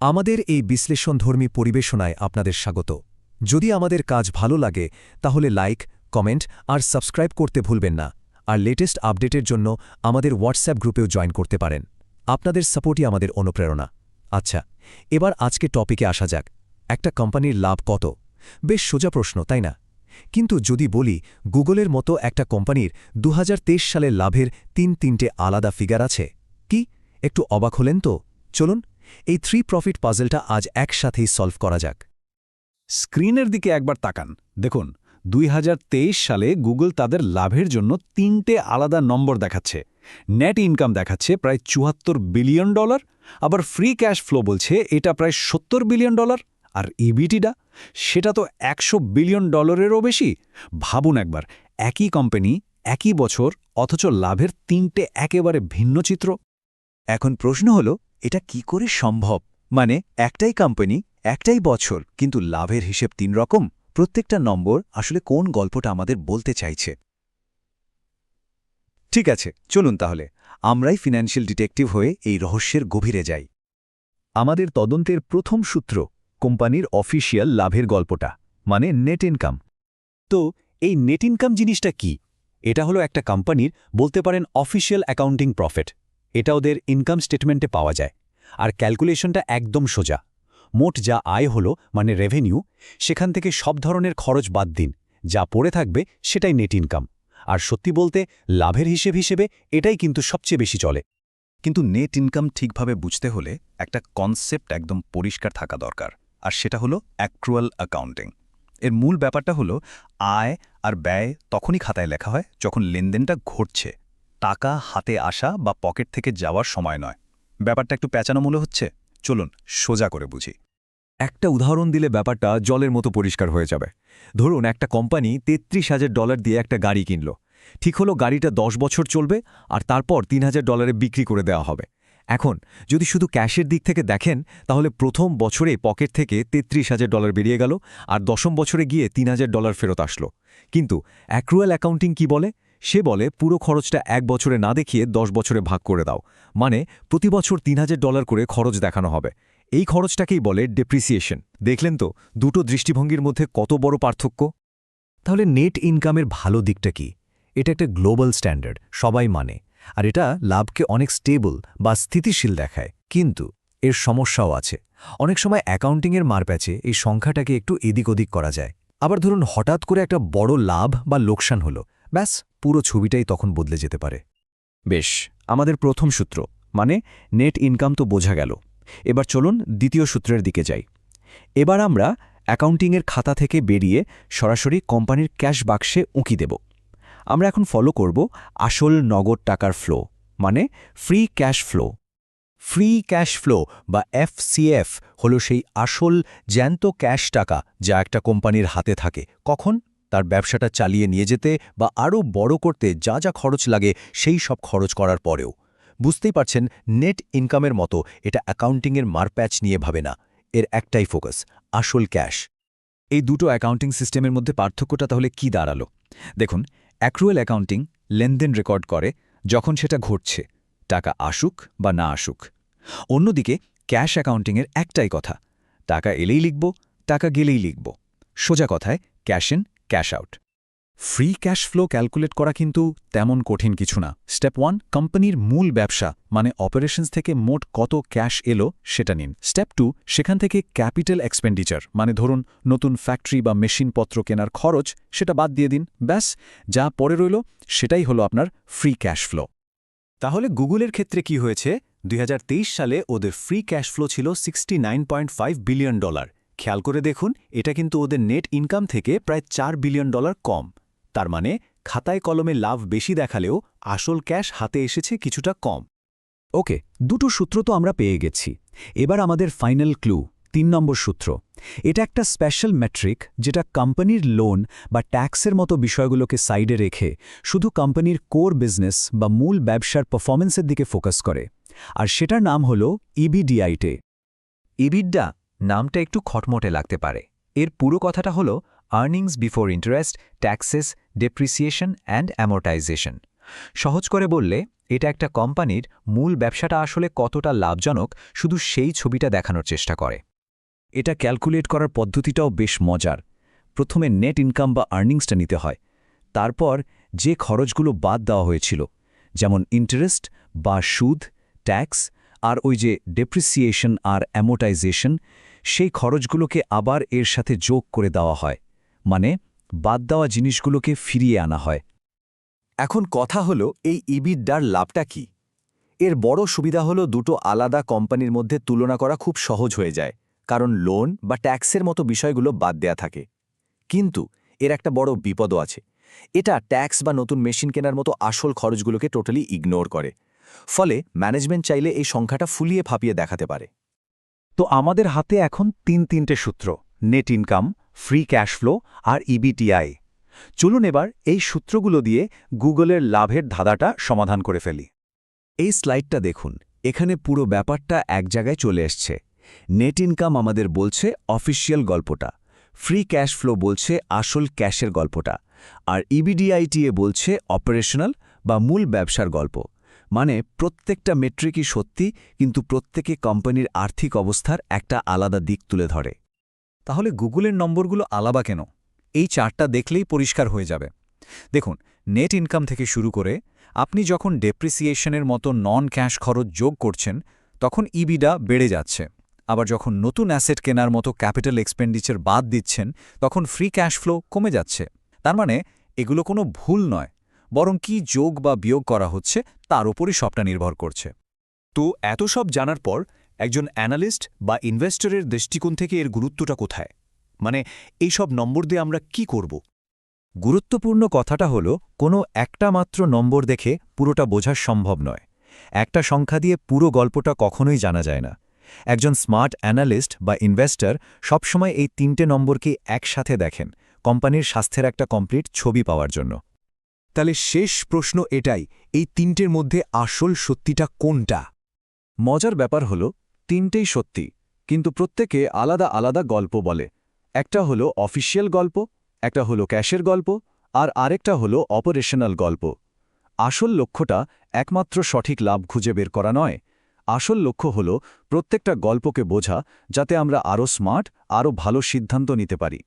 আমাদের এই বিশ্লেষণধর্মী পরিবেশনায় আপনাদের স্বাগত। যদি আমাদের কাজ ভালো লাগে, তাহলে লাইক, কমেন্ট আর সাবস্ক্রাইব করতে ভুলবেন না। আর লেটেস্ট আপডেটের জন্য আমাদের হোয়াটসঅ্যাপ গ্রুপেও জয়েন করতে পারেন। আপনাদের সাপোর্টই আমাদের অনুপ্রেরণা। আচ্ছা এবার আজকে টপিকে আসা যাক। একটা কোম্পানির লাভ কত? বেশ সোজা প্রশ্ন, তাই না? কিন্তু যদি বলি, গুগলের মতো একটা কোম্পানির দু সালের লাভের তিন তিনটে আলাদা ফিগার আছে, কি? একটু অবাক হলেন তো? চলুন এই থ্রি প্রফিট পাজলটা আজ একসাথেই সলভ করা যাক। স্ক্রিনের দিকে একবার তাকান। দেখুন, দুই হাজার তেইশ সালে গুগল তাদের লাভের জন্য তিনটে আলাদা নম্বর দেখাচ্ছে। নেট ইনকাম দেখাচ্ছে প্রায় চুয়াত্তর বিলিয়ন ডলার আবার ফ্রি ক্যাশ ফ্লো বলছে এটা প্রায় সত্তর বিলিয়ন ডলার আর ইবিটিটা সেটা তো একশো বিলিয়ন ডলারেরও বেশি। ভাবুন একবার, একই কোম্পানি একই বছর, অথচ লাভের তিনটে একেবারে ভিন্ন চিত্র। এখন প্রশ্ন হল এটা কি করে সম্ভব? মানে একটাই কোম্পানি একটাই বছর, কিন্তু লাভের হিসেব তিন রকম। প্রত্যেকটা নম্বর আসলে কোন গল্পটা আমাদের বলতে চাইছে? ঠিক আছে, চলুন তাহলে। আমরাই ফিনান্সিয়াল ডিটেকটিভ হয়ে এই রহস্যের গভীরে যাই। আমাদের তদন্তের প্রথম সূত্র, কোম্পানির অফিসিয়াল লাভের গল্পটা মানে নেট ইনকাম তো, এই নেট ইনকাম জিনিসটা কি? এটা হলো একটা কোম্পানির বলতে পারেন অফিসিয়াল অ্যাকাউন্টিং প্রফিট এটা ওদের ইনকাম স্টেটমেন্টে পাওয়া যায়। আর ক্যালকুলেশনটা একদম সোজা। মোট যা আয় হলো মানে রেভিনিউ সেখান থেকে সব ধরনের খরচ বাদ দিন। যা পড়ে থাকবে, সেটাই নেট ইনকাম আর সত্যি বলতে, লাভের হিসেব হিসেবে, এটাই কিন্তু সবচেয়ে বেশি চলে। কিন্তু নেট ইনকাম ঠিকভাবে বুঝতে হলে একটা কনসেপ্ট একদম পরিষ্কার থাকা দরকার। আর সেটা হলো অ্যাক্রুয়াল অ্যাকাউন্টিং এর মূল ব্যাপারটা হলো, আয় আর ব্যয় তখনই খাতায় লেখা হয় যখন লেনদেনটা ঘটছে। টাকা হাতে আসা বা পকেট থেকে যাওয়ার সময় নয়। ব্যাপারটা একটু প্যাঁচানো মূল্য হচ্ছে? চলুন, সোজা করে বুঝি। একটা উদাহরণ দিলে ব্যাপারটা জলের মতো পরিষ্কার হয়ে যাবে। ধরুন, একটা কোম্পানি তেত্রিশ হাজার ডলার দিয়ে একটা গাড়ি কিনল। ঠিক হলো, গাড়িটা দশ বছর চলবে আর তারপর তিন হাজার ডলারে বিক্রি করে দেওয়া হবে। এখন, যদি শুধু ক্যাশের দিক থেকে দেখেন, তাহলে প্রথম বছরে পকেট থেকে তেত্রিশ হাজার ডলার বেরিয়ে গেল আর দশম বছরে গিয়ে তিন হাজার ডলার ফেরত আসলো। কিন্তু অ্যাক্রুয়াল অ্যাকাউন্টিং কি বলে? সে বলে, পুরো খরচটা এক বছরে না দেখিয়ে দশ বছরে ভাগ করে দাও। মানে প্রতি বছর তিন হাজার ডলার করে খরচ দেখানো হবে। এই খরচটাকেই বলে ডেপ্রিসিয়েশন দেখলেন তো, দুটো দৃষ্টিভঙ্গির মধ্যে কত বড় পার্থক্য? তাহলে নেট ইনকামের ভালো দিকটা কি? এটা একটা গ্লোবাল স্ট্যান্ডার্ড সবাই মানে। আর এটা লাভকে অনেক স্টেবল বা স্থিতিশীল দেখায়। কিন্তু এর সমস্যাও আছে। অনেক সময় অ্যাকাউন্টিংয়ের মারপ্যাচে এই সংখ্যাটাকে একটু এদিক ওদিক করা যায়। আবার ধরুন, হঠাৎ করে একটা বড় লাভ বা লোকসান হলো। ব্যাস, পুরো ছবিটাই তখন বদলে যেতে পারে। বেশ, আমাদের প্রথম সূত্র মানে নেট ইনকাম তো বোঝা গেল। এবার চলুন দ্বিতীয় সূত্রের দিকে যাই। এবার আমরা অ্যাকাউন্টিংয়ের খাতা থেকে বেরিয়ে সরাসরি কোম্পানির ক্যাশ বাক্সে উঁকি দেব। আমরা এখন ফলো করব আসল নগদ টাকার ফ্লো মানে free cash flow free cash flow বা এফসিএফ হল সেই আসল জ্যান্ত ক্যাশ টাকা যা একটা কোম্পানির হাতে থাকে, কখন? তার ব্যবসাটা চালিয়ে নিয়ে যেতে বা আরও বড় করতে যা যা খরচ লাগে সেই সব খরচ করার পরেও। বুঝতেই পারছেন নেট ইনকামের মতো এটা অ্যাকাউন্টিংয়ের মারপ্যাচ নিয়ে ভাবে না। এর একটাই ফোকাস আসল ক্যাশ এই দুটো অ্যাকাউন্টিং সিস্টেমের মধ্যে পার্থক্যটা তাহলে কি দাঁড়াল? দেখুন অ্যাক্রুয়াল অ্যাকাউন্টিং লেনদেন রেকর্ড করে যখন সেটা ঘটছে, টাকা আসুক বা না আসুক। অন্যদিকে ক্যাশ অ্যাকাউন্টিংয়ের একটাই কথা, টাকা এলেই লিখব, টাকা গেলেই লিখব। সোজা কথায় cash in cash out. Free cash flow calculate করা কিন্তু তেমন কঠিন কিছু না। স্টেপ ওয়ান, কোম্পানির মূল ব্যবসা মানে অপারেশনস থেকে মোট কত ক্যাশ এলো সেটা নিন। স্টেপ টু, সেখান থেকে ক্যাপিটাল এক্সপেন্ডিচার মানে ধরুন নতুন ফ্যাক্টরি বা মেশিনপত্র কেনার খরচ, সেটা বাদ দিয়ে দিন। ব্যাস, যা পরে রইল, সেটাই হলো আপনার ফ্রি ক্যাশ ফ্লো। তাহলে গুগলের ক্ষেত্রে কি হয়েছে? দুই হাজার তেইশ সালে ওদের ফ্রি ক্যাশ ফ্লো ছিল সিক্সটি বিলিয়ন ডলার। খেয়াল করে দেখুন, এটা কিন্তু ওদের নেট ইনকাম থেকে প্রায় চার বিলিয়ন ডলার কম। তার মানে খাতায় কলমে লাভ বেশি দেখালেও আসল ক্যাশ হাতে এসেছে কিছুটা কম। ওকে, দুটো সূত্র তো আমরা পেয়ে গেছি। এবার আমাদের ফাইনাল ক্লু তিন নম্বর সূত্র। এটা একটা স্পেশাল মেট্রিক যেটা কোম্পানির লোন বা ট্যাক্সের মতো বিষয়গুলোকে সাইডে রেখে শুধু কোম্পানির কোর বিজনেস বা মূল ব্যবসার পারফরমেন্সের দিকে ফোকাস করে। আর সেটার নাম হল ইবিডিআইটে ইবিডা নামটা একটু খটমটে লাগতে পারে। এর পুরো কথাটা হলো earnings before interest taxes depreciation and amortization সহজ করে বললে, এটা একটা কোম্পানির মূল ব্যবসাটা আসলে কতটা লাভজনক শুধু সেই ছবিটা দেখানোর চেষ্টা করে। এটা ক্যালকুলেট করার পদ্ধতিটাও বেশ মজার। প্রথমে নেট ইনকাম বা আর্নিংসটা নিতে হয়। তারপর যে খরচগুলো বাদ দেওয়া হয়েছিল, যেমন ইন্টারেস্ট বা সুদ ট্যাক্স আর ওই যে ডেপ্রিসিয়েশন আর অ্যামোটাইজেশন সেই খরচগুলোকে আবার এর সাথে যোগ করে দেওয়া হয় মানে বাদ দেওয়া জিনিসগুলোকে ফিরিয়ে আনা হয়। এখন কথা হলো, এই ইবিডার লাভটা কি? এর বড় সুবিধা হলো দুটো আলাদা কোম্পানির মধ্যে তুলনা করা খুব সহজ হয়ে যায়, কারণ লোন বা ট্যাক্সের মতো বিষয়গুলো বাদ দেয়া থাকে। কিন্তু এর একটা বড় বিপদও আছে। এটা ট্যাক্স বা নতুন মেশিন কেনার মতো আসল খরচগুলোকে টোটালি ইগনোর করে। ফলে ম্যানেজমেন্ট চাইলে এই সংখ্যাটা ফুলিয়ে ফাঁপিয়ে দেখাতে পারে। তো আমাদের হাতে এখন তিন তিনটে সূত্র net income free cash flow আর ইবিটিআই চলুন এবার এই সূত্রগুলো দিয়ে গুগলের লাভের ধাঁধাটা সমাধান করে ফেলি। এই স্লাইডটা দেখুন, এখানে পুরো ব্যাপারটা এক জায়গায় চলে এসছে। নেট ইনকাম আমাদের বলছে অফিসিয়াল গল্পটা ফ্রি ক্যাশ ফ্লো বলছে আসল ক্যাশের গল্পটা, আর E ইবিডিআইটিএ বলছে অপারেশনাল বা মূল ব্যবসার গল্প। মানে প্রত্যেকটা মেট্রিকই সত্যি, কিন্তু প্রত্যেকে কোম্পানির আর্থিক অবস্থার একটা আলাদা দিক তুলে ধরে। তাহলে গুগলের নম্বরগুলো আলাদা কেন? এই চার্টটা দেখলেই পরিষ্কার হয়ে যাবে। দেখুন নেট ইনকাম থেকে শুরু করে আপনি যখন ডেপ্রিসিয়েশনের মতো নন ক্যাশ খরচ যোগ করছেন, তখন ইবিডা বেড়ে যাচ্ছে। আবার যখন নতুন অ্যাসেট কেনার মতো ক্যাপিটাল এক্সপেন্ডিচার বাদ দিচ্ছেন, তখন ফ্রি ক্যাশ ফ্লো কমে যাচ্ছে। তার মানে এগুলো কোনো ভুল নয়। বরং কি যোগ বা বিয়োগ করা হচ্ছে তার উপরই সবটা নির্ভর করছে। তো এত সব জানার পর একজন অ্যানালিস্ট বা ইনভেস্টরের দৃষ্টিকোণ থেকে এর গুরুত্বটা কোথায়? মানে এই সব নম্বর দিয়ে আমরা কি করব? গুরুত্বপূর্ণ কথাটা হলো, কোনো একটা মাত্র নম্বর দেখে পুরোটা বোঝা সম্ভব নয়। একটা সংখ্যা দিয়ে পুরো গল্পটা কখনোই জানা যায় না। একজন স্মার্ট অ্যানালিস্ট বা ইনভেস্টর সবসময় এই তিনটে নম্বরকে একসাথে দেখেন, কোম্পানির স্বাস্থ্যের একটা কমপ্লিট ছবি পাওয়ার জন্য। তাহলে শেষ প্রশ্ন এটাই, এই তিনটের মধ্যে আসল সত্যিটা কোনটা? মজার ব্যাপার হল, তিনটেই সত্যি, কিন্তু প্রত্যেকে আলাদা আলাদা গল্প বলে। একটা হলো অফিসিয়াল গল্প, একটা হলো ক্যাশের গল্প, আর আরেকটা হলো অপারেশনাল গল্প। আসল লক্ষ্যটা একমাত্র সঠিক লাভ খুঁজে বের করা নয়। আসল লক্ষ্য হলো প্রত্যেকটা গল্পকে বোঝা, যাতে আমরা আরও স্মার্ট, আরও ভালো সিদ্ধান্ত নিতে পারি।